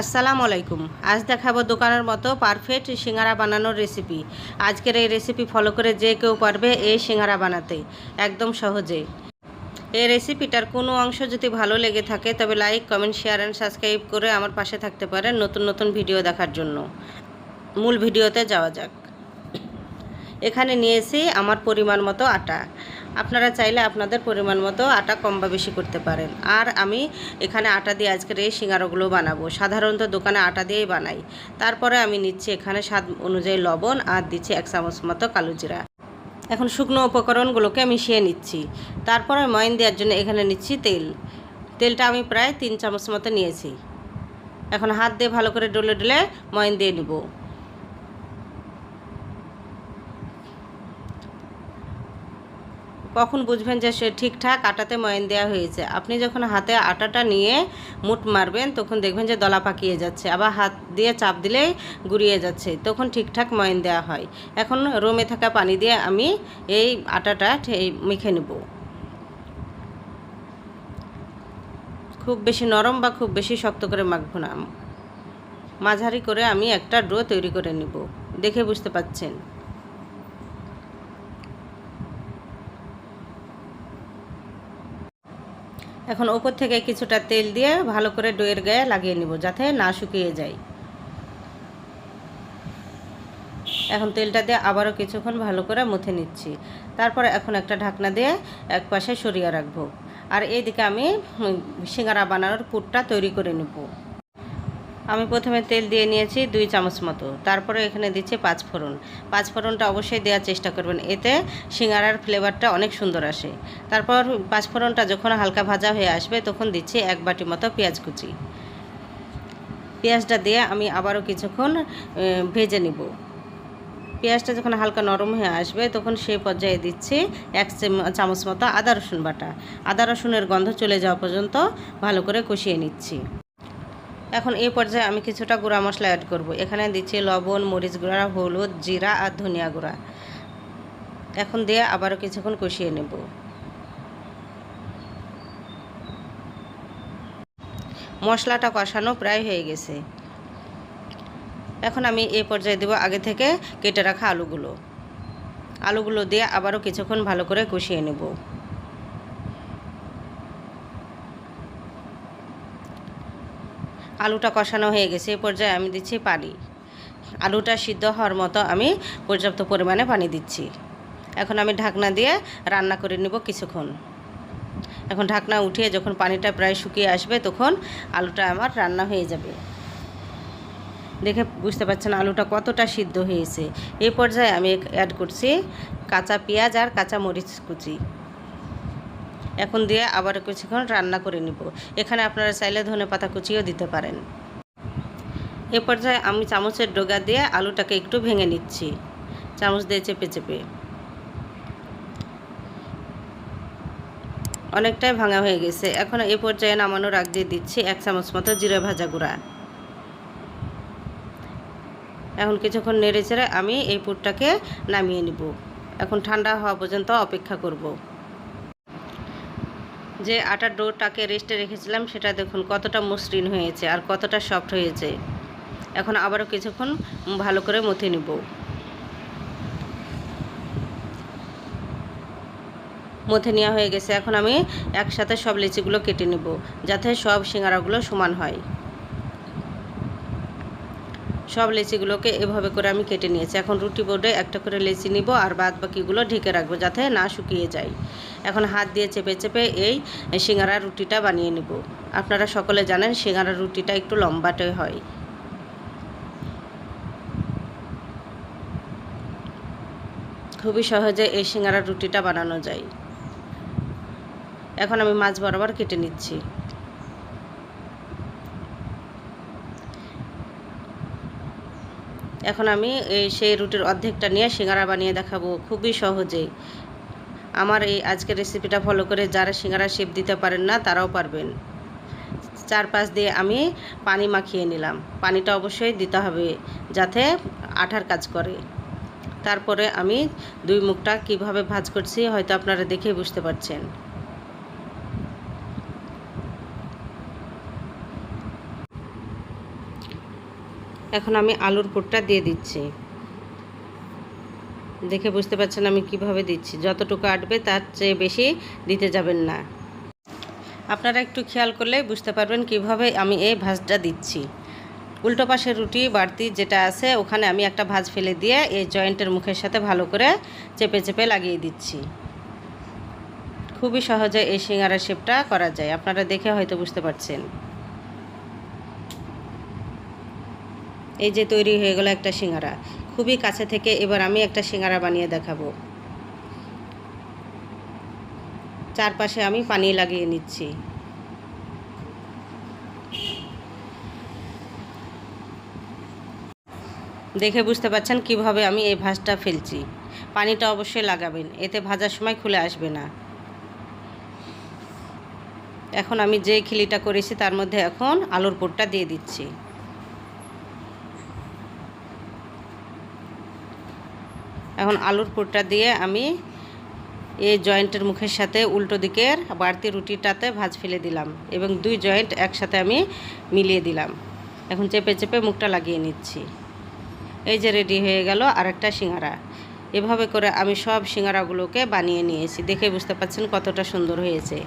আসসালামু আলাইকুম। আজ দেখাবো দোকানের মতো পারফেক্ট সিঙ্গারা বানানোর রেসিপি আজকের এই রেসিপি ফলো করে যে কেউ পারবে এই সিঙ্গারা বানাতে। একদম সহজে এই রেসিপিটার কোনো অংশ যদি ভালো লেগে থাকে, তবে like comment share and subscribe করে আমার পাশে থাকতে পারেন নতুন নতুন ভিডিও দেখার জন্য। মূল ভিডিওতে যাওয়া যাক। এখানে নিয়েছি আমার পরিমাণ মতো আটা। আপনারা চাইলে আপনাদের পরিমাণ মতো আটা কম বা বেশি করতে পারেন। আর আমি এখানে আটা দিয়ে আজকের এই সিঙ্গারাগুলো বানাবো। সাধারণত দোকানে আটা দিয়েই বানাই। তারপরে আমি নিচ্ছি এখানে স্বাদ অনুযায়ী লবণ আর দিচ্ছি এক চামচ মতো কালো জিরা। এখন শুকনো উপকরণগুলোকে মিশিয়ে নিচ্ছি। তারপরে ময়ন দেওয়ার জন্য এখানে নিচ্ছি তেল। তেলটা আমি প্রায় তিন চামচ মতো নিয়েছি। এখন হাত দিয়ে ভালো করে ডলে ডলে ময়ন দিয়ে নিব। কখন বুঝবেন যে সে ঠিকঠাক আটাতে ময়ন দেওয়া হয়েছে? আপনি যখন হাতে আটাটা নিয়ে মুঠ মারবেন, তখন দেখবেন যে দলা পাকিয়ে যাচ্ছে। আবার হাত দিয়ে চাপ দিলেই গুড়িয়ে যাচ্ছে। তখন ঠিকঠাক ময়ন দেওয়া হয়। এখন রোমে থাকা পানি দিয়ে আমি এই আটাটা মেখে নেব। খুব বেশি নরম বা খুব বেশি শক্ত করে মাখবো না। মাঝারি করে আমি একটা ডো তৈরি করে নেব। দেখে বুঝতে পাচ্ছেন? এখন ওপর থেকে কিছুটা তেল দিয়ে ভালো করে ডোয়ের গায়ে লাগিয়ে নিব, যাতে না শুকিয়ে যায়। এখন তেলটা দিয়ে আবারও কিছুক্ষণ ভালো করে মুথে নিচ্ছি। তারপর এখন একটা ঢাকনা দিয়ে এক পাশে সরিয়ে রাখব। আর এইদিকে আমি সিঙ্গারা বানানোর পুরটা তৈরি করে নেব। আমি প্রথমে তেল দিয়ে নিয়েছি দুই চামচ মতো। তারপরে এখানে দিচ্ছি পাঁচ ফোড়ন। পাঁচ ফোড়নটা অবশ্যই দেওয়ার চেষ্টা করবেন। এতে সিঙ্গারার ফ্লেভারটা অনেক সুন্দর আসে। তারপর পাঁচ ফোড়নটা যখন হালকা ভাজা হয়ে আসবে, তখন দিচ্ছি এক বাটি মতো পেঁয়াজ কুচি। পেঁয়াজটা দিয়ে আমি আবারও কিছুক্ষণ ভেজে নিব। পেঁয়াজটা যখন হালকা নরম হয়ে আসবে, তখন সেই পর্যায়ে দিচ্ছি এক চাম- চামচ মতো আদা রসুন বাটা। আদা রসুনের গন্ধ চলে যাওয়া পর্যন্ত ভালো করে কষিয়ে নিচ্ছি। এখন এই পর্যায়ে আমি কিছুটা গুঁড়া মশলা অ্যাড করব। এখানে দিচ্ছি লবণ, মরিচ গুঁড়া, হলুদ, জিরা আর ধনিয়া গুঁড়া। এখন দিয়ে আবারও কিছুক্ষণ কষিয়ে নেব। মশলাটা কষানো প্রায় হয়ে গেছে। এখন আমি এই পর্যায়ে দেবো আগে থেকে কেটে রাখা আলুগুলো। আলুগুলো দিয়ে আবারও কিছুক্ষণ ভালো করে কষিয়ে নেব। আলুটা কষানো হয়ে গেছে এই পর্যায়ে আমি দিচ্ছি পানি। আলুটা সিদ্ধ হওয়ার মতো আমি পর্যাপ্ত পরিমাণে পানি দিচ্ছি। এখন আমি ঢাকনা দিয়ে রান্না করে নেব কিছুক্ষণ। এখন ঢাকনা উঠিয়ে যখন পানিটা প্রায় শুকিয়ে আসবে, তখন আলুটা আমার রান্না হয়ে যাবে। দেখে বুঝতে পারছেন আলুটা কতটা সিদ্ধ হয়েছে। এই পর্যায়ে আমি অ্যাড করছি কাঁচা পেঁয়াজ আর কাঁচা মরিচ কুচি। এখন দিয়ে আবার কিছুক্ষণ রান্না করে নিব। এখানে আপনারা চাইলে ধনে পাতা কুচিও দিতে পারেন। এ পর্যায়ে আমি চামচের ডোগা দিয়ে আলুটাকে একটু ভেঙে নিচ্ছি। চামচ দিয়ে চেপে চেপে। অনেকটাই ভাঙা হয়ে গেছে। এখন এ পর্যায়ে নামানোর আগ দিয়ে দিচ্ছি এক চামচ মতো জিরে ভাজা গুঁড়া। এখন কিছুক্ষণ নেড়ে চেড়ে আমি এই পুরটাকে নামিয়ে নিব। এখন ঠান্ডা হওয়া পর্যন্ত অপেক্ষা করব। যে আটার ডোটাকে রেস্টে রেখেছিলাম, সেটা দেখুন কতটা মসৃণ হয়েছে আর কতটা সফট হয়েছে। এখন আবারও কিছুক্ষণ ভালো করে মথে নেব। মথে নেওয়া হয়ে গেছে। এখন আমি একসাথে সব লিচিগুলো কেটে নেব, যাতে সব সিঙ্গারাগুলো সমান হয়। সব লেচিগুলোকে এভাবে করে আমি কেটে নিয়েছি। এখন রুটি বোর্ডে একটা করে লেচি নিব আর বাদ বাকিগুলো ঢেকে রাখব যাতে না শুকিয়ে যায়। এখন হাত দিয়ে চেপে চেপে এই সিঙ্গারা রুটিটা বানিয়ে নেব। আপনারা সকলে জানেন সিঙ্গারা রুটিটা একটু লম্বাটে হয়। খুবই সহজে এই সিঙ্গারা রুটিটা বানানো যায়। এখন আমি মাছ বরাবর কেটে নিচ্ছি। এখন আমি এই সেই রুটির অর্ধেকটা নিয়ে সিঙ্গারা বানিয়ে দেখাবো খুবই সহজেই। আমার এই আজকের রেসিপিটা ফলো করে যারা সিঙ্গারা শেপ দিতে পারেন না, তারাও পারবেন। চারপাশ দিয়ে আমি পানি মাখিয়ে নিলাম। পানিটা অবশ্যই দিতে হবে যাতে আঠার কাজ করে। তারপরে আমি দুই মুখটা কীভাবে ভাজ করছি হয়তো আপনারা দেখেই বুঝতে পারছেন। এখন আমি আলুর পুরটা দিয়ে দিচ্ছি। দেখে বুঝতে পারছেন আমি কীভাবে দিচ্ছি। যতটুকু আটবে তার চেয়ে বেশি দিতে যাবেন না। আপনারা একটু খেয়াল করলে বুঝতে পারবেন কীভাবে আমি এই ভাজটা দিচ্ছি। উল্টো পাশের রুটি বাড়তি যেটা আছে, ওখানে আমি একটা ভাজ ফেলে দিয়ে এই জয়েন্টের মুখের সাথে ভালো করে চেপে চেপে লাগিয়ে দিচ্ছি। খুবই সহজে এই সিঙ্গারা শেপটা করা যায়। আপনারা দেখে হয়তো বুঝতে পারছেন। এই যে তৈরি হয়ে গেল একটা সিঙ্গারা। খুবই কাছে থেকে এবার আমি একটা সিঙ্গারা বানিয়ে দেখাবো। চারপাশে আমি পানি লাগিয়ে নিচ্ছি। দেখে বুঝতে পারছেন কীভাবে আমি এই ভাজটা ফেলছি। পানিটা অবশ্যই লাগাবেন, এতে ভাজার সময় খুলে আসবে না। এখন আমি যে খিলিটা করেছি তার মধ্যে এখন আলুর পুরটা দিয়ে দিচ্ছি। এখন আলুর পুরটা দিয়ে আমি এই জয়েন্টের মুখের সাথে উল্টো দিকের বাড়তি রুটিটাতে ভাজ ফেলে দিলাম এবং দুই জয়েন্ট একসাথে আমি মিলিয়ে দিলাম। এখন চেপে চেপে মুখটা লাগিয়ে নিচ্ছি। এই যে রেডি হয়ে গেল আরেকটা সিঙ্গারা। এভাবে করে আমি সব সিঙ্গারাগুলোকে বানিয়ে নিয়েছি। দেখে বুঝতে পারছেন কতটা সুন্দর হয়েছে।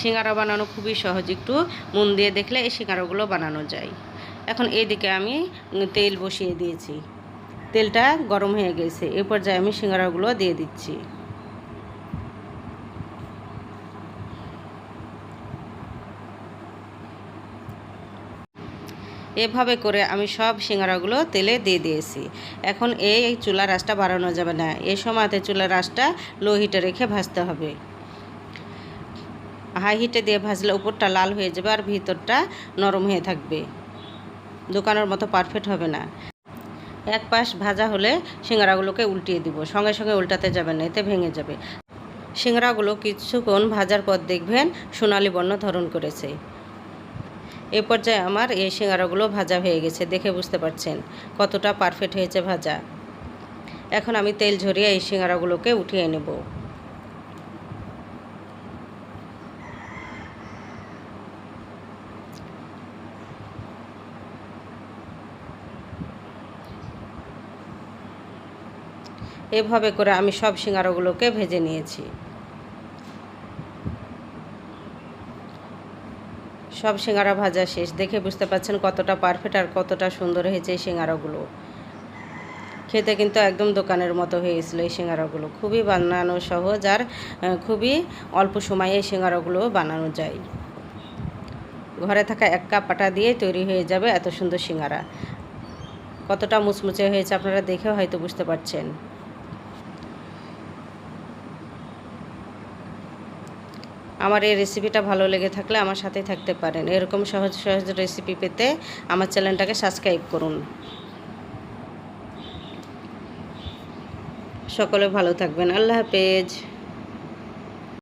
সিঙ্গারা বানানো খুবই সহজ। একটু মন দিয়ে দেখলে এই সিঙ্গারাগুলো বানানো যায়। এখন এইদিকে আমি তেল বসিয়ে দিয়েছি। তেলটা গরম হয়ে গেছে। এ পর্যায়ে আমি সিঙ্গারাগুলো দিয়ে দিচ্ছি। এভাবে করে আমি সব সিঙ্গারাগুলো তেলে দিয়ে দিয়েছি। এখন এই চুলার রাসটা বাড়ানো যাবে না। এ সময়তে চুলার রাসটা লো হিটে রেখে ভাজতে হবে। হাই হিটে দিয়ে ভাজলে উপরটা লাল হয়ে যাবে আর ভিতরটা নরম হয়ে থাকবে। দোকানের মতো পারফেক্ট হবে না। এক পাশ ভাজা হলে সিঙ্গারাগুলোকে উল্টিয়ে দিব। সঙ্গে সঙ্গে উল্টাতে যাবে না, এতে ভেঙে যাবে। সিঙ্গারাগুলো কিছুক্ষণ ভাজার পর দেখবেন সোনালি বর্ণ ধরন করেছে। এ পর্যায়ে আমার এই সিঙ্গারাগুলো ভাজা হয়ে গেছে, দেখে বুঝতে পারছেন কতটা পারফেক্ট হয়েছে ভাজা। এখন আমি তেল ঝরিয়ে এই সিঙ্গারাগুলোকে উঠিয়ে নেব। এভাবে করে আমি সব সিঙ্গারাগুলোকে ভেজে নিয়েছি। সব সিঙ্গারা ভাজা শেষ। দেখে বুঝতে পারছেন কতটা পারফেক্ট আর কতটা সুন্দর হয়েছে এই সিঙ্গারাগুলো। খেতে কিন্তু একদম দোকানের মতো হয়েছিল এই সিঙ্গারাগুলো। খুবই বানানো সহজ আর খুবই অল্প সময়ে এই সিঙ্গারাগুলো বানানো যায়। ঘরে থাকা এক কাপ আটা দিয়ে তৈরি হয়ে যাবে এত সুন্দর সিঙ্গারা। কতটা মুচমুচে হয়েছে আপনারা দেখেও হয়তো বুঝতে পারছেন। আমার এই রেসিপিটা ভালো লেগে থাকলে আমার সাথে থাকতে পারেন। এরকম সহজ সহজ রেসিপি পেতে আমার চ্যানেলটাকে সাবস্ক্রাইব করুন। সকলে ভালো থাকবেন। আল্লাহ হাফেজ।